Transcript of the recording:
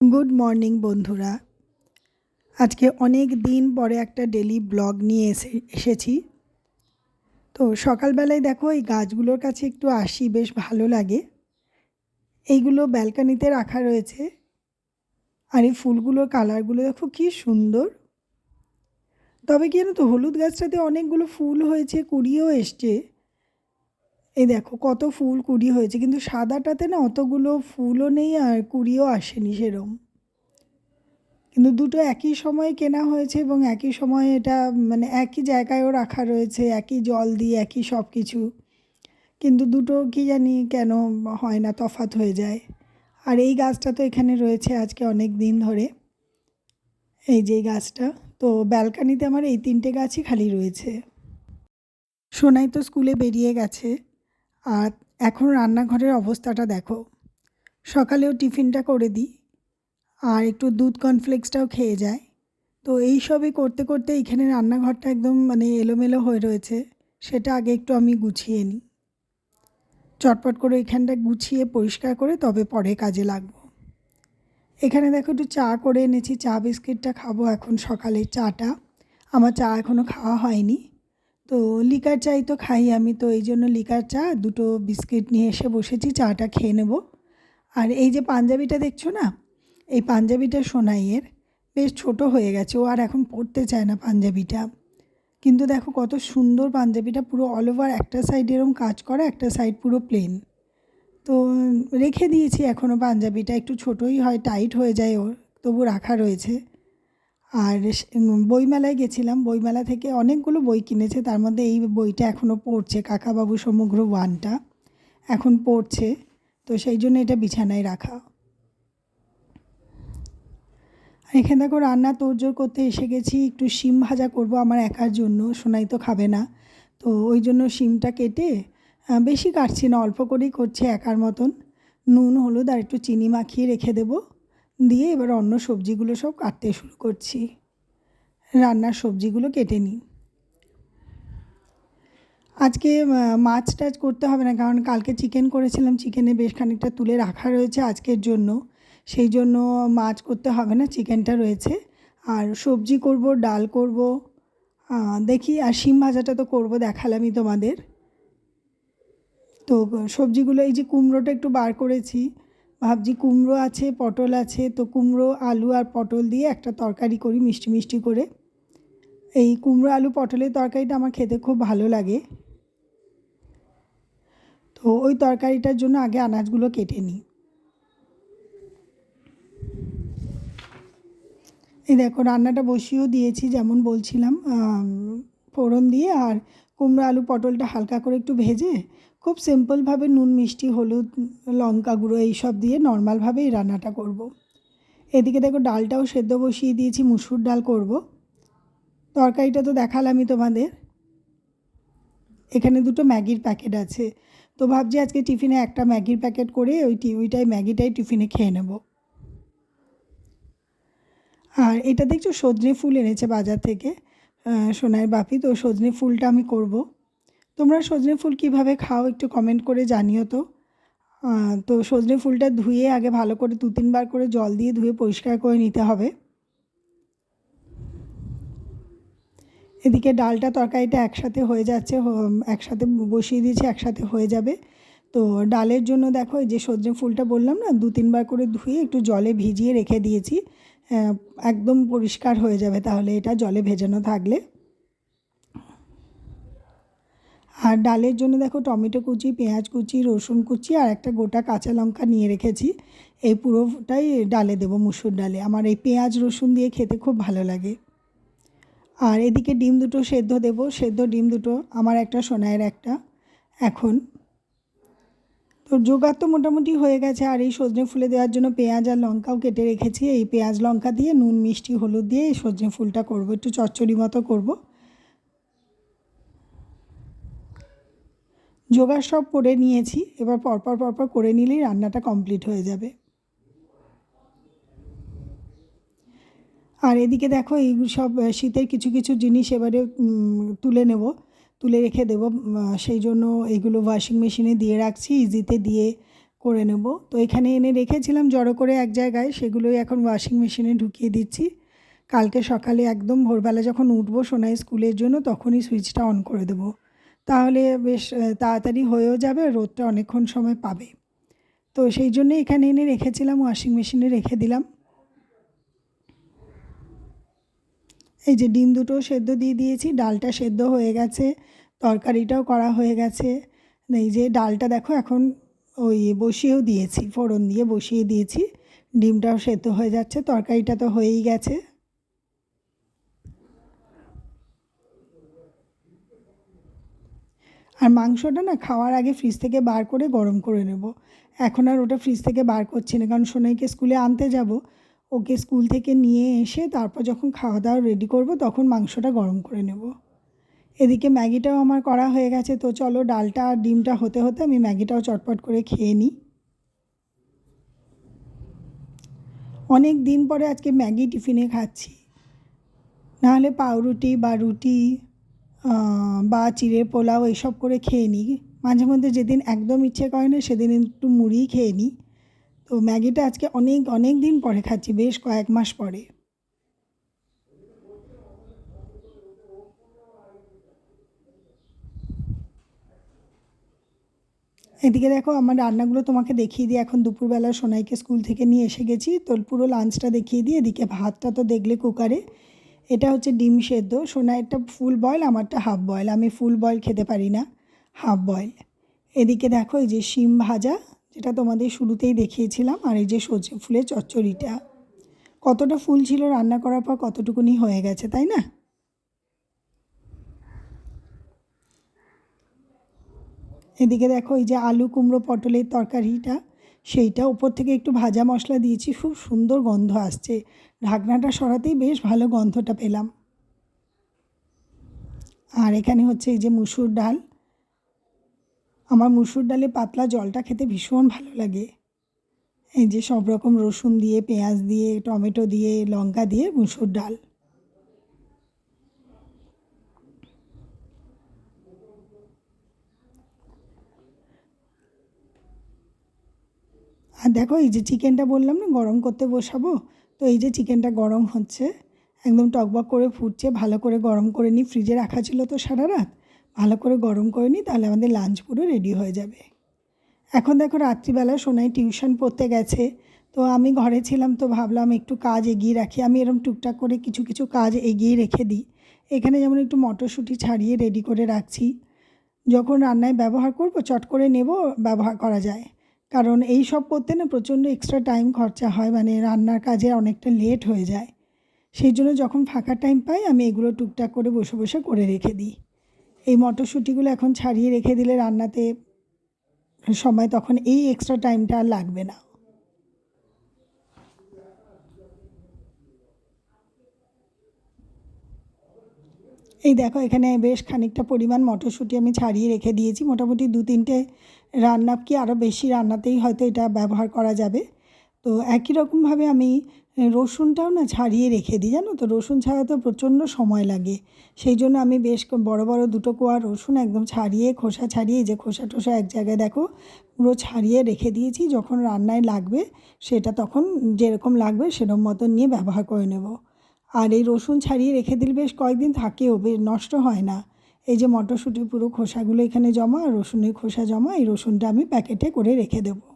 Good morning, বন্ধুরা। আজকে অনেক দিন পরে একটা ডেলি ব্লগ নিয়ে এসে, এসেছি। তো সকালবেলায় দেখো, এই গাছগুলোর কাছে একটু আসি, বেশ ভালো লাগে। এইগুলো ব্যালকানিতে রাখা রয়েছে। আর এই ফুলগুলোর কালারগুলো দেখো, কি সুন্দর। তবে কি জানো তো, হলুদ গাছটাতে অনেকগুলো ফুল হয়েছে, কুড়িও এসছে। এই দেখো কত ফুল কুড়ি হয়েছে, কিন্তু সাদাটাতে না অতগুলো ফুলও নেই আর কুড়িও আসেনি সেরম। কিন্তু দুটো একই সময়ে কেনা হয়েছে এবং একই সময়ে এটা মানে একই জায়গায়ও রাখা রয়েছে, একই জল দিয়ে একই সব কিছু। কিন্তু দুটো কি জানি কেন হয় না তফাত হয়ে যায়। আর এই গাছটা তো এখানে রয়েছে আজকে অনেক দিন ধরে। এই যে গাছটা, তো ব্যালকানিতে আমার এই তিনটে গাছই খালি রয়েছে। সোনাই তো স্কুলে বেরিয়ে গেছে। আর এখন রান্নাঘরের অবস্থাটা দেখো। সকালেও টিফিনটা করে দিই, আর একটু দুধ কর্নফ্লেক্সটাও খেয়ে যায়। তো এই সবই করতে করতে এইখানে রান্নাঘরটা একদম মানে এলোমেলো হয়ে রয়েছে, সেটা আগে একটু আমি গুছিয়ে নিই। চটপট করে এখানটা গুছিয়ে পরিষ্কার করে তবে পরে কাজে লাগবো। এখানে দেখো একটু চা করে এনেছি, চা বিস্কিটটা খাব এখন সকালে চাটা। আমার চা এখনও খাওয়া হয়নি। তো লিকার চাই তো খাই আমি, তো এই জন্য লিকার চা, দুটো বিস্কিট নিয়ে এসে বসেছি, চাটা খেয়ে নেব। আর এই যে পাঞ্জাবিটা দেখছ না? এই পাঞ্জাবিটা সোনাইয়ের, বেশ ছোট হয়ে গেছে, ও আর এখন পরতে চায় না পাঞ্জাবিটা। কিন্তু দেখো কত সুন্দর পাঞ্জাবিটা, পুরো অল ওভার একটা সাইড এরম কাজ করা, একটা সাইড পুরো প্লেন তো রেখে দিয়েছি এখনও পাঞ্জাবিটা, একটু ছোটোই হয় টাইট হয়ে যায় ওর, তবু রাখা রয়েছে। আর বইমেলায় গেছিলাম। বইমেলা থেকে অনেকগুলো বই কিনেছে। তার মধ্যে এই বইটা এখনও পড়ছে, কাকাবাবু সমগ্র ওয়ানটা। এখন পড়ছে। তো সেই জন্য এটা বিছানায় রাখা। এখানে দেখো, রান্না তোড়জোড় করতে এসে গেছি। একটু শিম ভাজা করব আমার একার জন্য, সোনাই তো খাবে না। তো ওই জন্য শিমটা কেটে বেশি কাটছি না, অল্প করেই করছি একার মতন। নুন, হলুদ আর একটু চিনি মাখিয়ে রেখে দেবো। দিয়ে এবার অন্য সবজিগুলো সব কাটতে শুরু করছি। রান্নার সবজিগুলো কেটে নিই। আজকে মাছ টাছ করতে হবে না, কারণ কালকে চিকেন করেছিলাম চিকেনে বেশ খানিকটা তুলে রাখা রয়েছে আজকের জন্য। সেই জন্য মাছ করতে হবে না চিকেনটা রয়েছে। আর সবজি করব, ডাল করব দেখি, আর শিম ভাজাটা তো করব, দেখালামই তোমাদের। তো, সবজিগুলো, এই যে কুমড়োটা একটু বার করেছি ভাবছি কুমড়ো আছে, পটল আছে, তো কুমড়ো, আলু আর পটল দিয়ে একটা তরকারি করি মিষ্টি মিষ্টি করে। এই কুমড়ো, আলু, পটলের তরকারিটা আমার খেতে খুব ভালো লাগে। তো ওই তরকারিটার জন্য আগে আনাজগুলো কেটে নিই। এই দেখো, রান্নাটা বসিয়েও দিয়েছি, যেমন বলছিলাম ফোড়ন দিয়ে, আর কুমড়ো, আলু, পটলটা হালকা করে একটু ভেজে খুব সিম্পলভাবে নুন, মিষ্টি, হলুদ, লঙ্কা গুঁড়ো এইসব দিয়ে নর্মালভাবে এই রান্নাটা করব। এদিকে দেখো ডালটাও সেদ্ধ বসিয়ে দিয়েছি, মুসুর ডাল করব। তরকারিটা তো দেখালামই তোমাদের এখানে দুটো ম্যাগির প্যাকেট আছে তো ভাবছি আজকে টিফিনে একটা ম্যাগির প্যাকেট করে ওই ওইটাই ম্যাগিটাই টিফিনে খেয়ে নেব আর এটা দেখছ সজনে ফুল এনেছে বাজার থেকে সোনার বাপি, তো সজনে ফুলটা আমি করব তোমরা সজনে ফুল কীভাবে খাও একটু কমেন্ট করে জানিও তো। তো সজনে ফুলটা ধুয়ে আগে ভালো করে দু তিনবার করে জল দিয়ে ধুয়ে পরিষ্কার করে নিতে হবে। এদিকে ডালটা তরকারিটা একসাথে হয়ে যাচ্ছে একসাথে বসিয়ে দিয়েছি, একসাথে হয়ে যাবে। তো ডালের জন্য দেখো যে সজনে ফুলটা বললাম না, দু তিনবার করে ধুয়ে একটু জলে ভিজিয়ে রেখে দিয়েছি। একদম পরিষ্কার হয়ে যাবে তাহলে এটা জলে ভেজানো থাকলে। আর ডালের জন্য দেখো টমেটো কুচি, পেঁয়াজ কুচি, রসুন কুচি আর একটা গোটা কাঁচা লঙ্কা নিয়ে রেখেছি। এই পুরোটাই ডালে দেবো মুসুর ডালে। আমার এই পেঁয়াজ, রসুন দিয়ে খেতে খুব ভালো লাগে। আর এদিকে ডিম দুটো সেদ্ধ দেবো। সেদ্ধ ডিম দুটো আমার একটা সোনায়ের একটা। এখন তো জোগাড় তো মোটামুটি হয়ে গেছে। আর এই সজনে ফুলে দেওয়ার জন্য পেঁয়াজ আর লঙ্কাও কেটে রেখেছি। এই পেঁয়াজ, লঙ্কা দিয়ে নুন, মিষ্টি, হলুদ দিয়ে এই সজনে ফুলটা করব। একটু চচ্চড়ি মতো করব। জোগাড় সব করে নিয়েছি, এবার পরপর পরপর করে নিলেই রান্নাটা কমপ্লিট হয়ে যাবে। আর এদিকে দেখো, এই সব শীতের কিছু কিছু জিনিস এবারে তুলে নেব, তুলে রেখে দেব সেই জন্য এগুলো ওয়াশিং মেশিনে দিয়ে রাখছি ইজিতে দিয়ে করে নেব। তো এখানে এনে রেখেছিলাম জড়ো করে এক জায়গায়, সেগুলোই এখন ওয়াশিং মেশিনে ঢুকিয়ে দিচ্ছি। কালকে সকালে একদম ভোরবেলা যখন উঠবো সোনাই স্কুলের জন্য, তখনই সুইচটা অন করে দেবো। তাহলে বেশ তাড়াতাড়ি হয়েও যাবে, রোদটা অনেকক্ষণ সময় পাবে। তো সেই জন্য এখানে এনে রেখেছিলাম ওয়াশিং মেশিনে রেখে দিলাম। এই যে ডিম দুটো সেদ্ধ দিয়ে দিয়েছি, ডালটা সেদ্ধ হয়ে গেছে, তরকারিটাও করা হয়ে গেছে। এই যে ডালটা দেখো এখন ওই বসিয়েও দিয়েছি, ফোড়ন দিয়ে বসিয়ে দিয়েছি, ডিমটাও সেদ্ধ হয়ে যাচ্ছে, তরকারিটা তো হয়েই গেছে। আর মাংসটা না খাওয়ার আগে ফ্রিজ থেকে বার করে গরম করে নেব। এখন আর ওটা ফ্রিজ থেকে বার করছি না, কারণ সোনাইকে স্কুলে আনতে যাব। ওকে স্কুল থেকে নিয়ে এসে তারপর যখন খাওয়া দাওয়া রেডি করব, তখন মাংসটা গরম করে নেব। এদিকে ম্যাগিটাও আমার করা হয়ে গেছে, তো চলো ডালটা আর ডিমটা হতে হতে আমি ম্যাগিটাও চটপট করে খেয়ে নিই। অনেক দিন পরে আজকে ম্যাগি টিফিনে খাচ্ছি। নাহলে পাউরুটি বা রুটি বা চিড়ে, পোলাও এইসব করে খেয়ে নিই। মাঝে মধ্যে যেদিন একদম ইচ্ছে করে না, সেদিন একটু মুড়িই খেয়ে নিই। তো ম্যাগিটা আজকে অনেক অনেক দিন পরে খাচ্ছি, বেশ কয়েক মাস পরে। এদিকে দেখো, আমার রান্নাগুলো তোমাকে দেখিয়ে দিই। এখন দুপুরবেলা সোনাইকে স্কুল থেকে নিয়ে এসে গেছি। তো পুরো লাঞ্চটা দেখিয়ে দিই। এদিকে ভাতটা তো দেখলে কুকারে এটা হচ্ছে ডিম সেদ্ধ। সোনাইয়েরটা ফুল বয়েল, আমারটা হাফ বয়েল। আমি ফুল বয়েল খেতে পারি না, হাফ বয়েল। এদিকে দেখো, এই যে শিম ভাজা, যেটা তোমাদের শুরুতেই দেখিয়েছিলাম, আর এই যে সজনে ফুলের চচ্চড়িটা। কতটা ফুল ছিল রান্না করার পর কতটুকুনি হয়ে গেছে, তাই না? এদিকে দেখো, এই যে আলু কুমড়ো পটলের তরকারিটা। সেইটা উপর থেকে একটু ভাজা মশলা দিয়েছি, খুব সুন্দর গন্ধ আসছে। ঢাকনাটা সরাতেই বেশ ভালো গন্ধটা পেলাম। আর এখানে হচ্ছে এই যে মুসুর ডাল। আমার মুসুর ডালে পাতলা জলটা খেতে ভীষণ ভালো লাগে। এই যে সব রকম রসুন দিয়ে, পেঁয়াজ দিয়ে, টমেটো দিয়ে, লঙ্কা দিয়ে মুসুর ডাল। আর দেখো এই যে চিকেনটা বললাম না, গরম করতে বসাবো। তো এই যে চিকেনটা গরম হচ্ছে, একদম টকবক করে ফুটছে, ভালো করে গরম করে নিই ফ্রিজে রাখা ছিল তো সারা রাত। ভালো করে গরম করে নিই তাহলে আমাদের লাঞ্চ পুরো রেডি হয়ে যাবে। এখন দেখো রাত্রিবেলা সোনাই টিউশন পড়তে গেছে, তো আমি ঘরে ছিলাম তো ভাবলাম একটু কাজ এগিয়ে রাখি। আমি এরকম টুকটাক করে কিছু কিছু কাজ এগিয়ে রেখে দিই। এখানে যেমন একটু মটরশুঁটি ছাড়িয়ে রেডি করে রাখছি। যখন রান্নায় ব্যবহার করব, চট করে নেব, ব্যবহার করা যায়। কারণ এই সব করতে না প্রচণ্ড এক্সট্রা টাইম খরচা হয় মানে রান্নার কাজে অনেকটা লেট হয়ে যায়। সেই জন্য যখন ফাঁকা টাইম পাই, আমি এগুলো টুকটাক করে বসে বসে করে রেখে দিই। এই মটরশুঁটিগুলো এখন ছাড়িয়ে রেখে দিলে রান্নাতে সময় তখন এই এক্সট্রা টাইমটা আর লাগবে না। এই দেখো, এখানে বেশ খানিকটা পরিমাণ মটরশুঁটি আমি ছাড়িয়ে রেখে দিয়েছি। মোটামুটি দু তিনটে রান্না কি আরও বেশি রান্নাতেই হয়তো এটা ব্যবহার করা যাবে। তো একই রকমভাবে আমি রসুনটাও না ছাড়িয়ে রেখে দিই, জানো তো? রসুন ছাড়াতে প্রচণ্ড সময় লাগে। সেই জন্য আমি বেশ বড় বড় দুটো কোয়া রসুন একদম ছাড়িয়ে, খোসা ছাড়িয়ে যে খোসা টোসা এক জায়গায় দেখো, পুরো ছাড়িয়ে রেখে দিয়েছি। যখন রান্নায় লাগবে, সেটা তখন যেরকম লাগবে সেরকম মতন নিয়ে ব্যবহার করে নেব। আর এই রসুন ছাড়িয়ে রেখে দিলে বেশ কয়েকদিন থাকেও বেশ নষ্ট হয় না। এই যে মটরশুঁটির পুরো খোসাগুলো এখানে জমা, রসুনের খোসা জমা, এই রসুনটা আমি প্যাকেটে করে রেখে দেবো।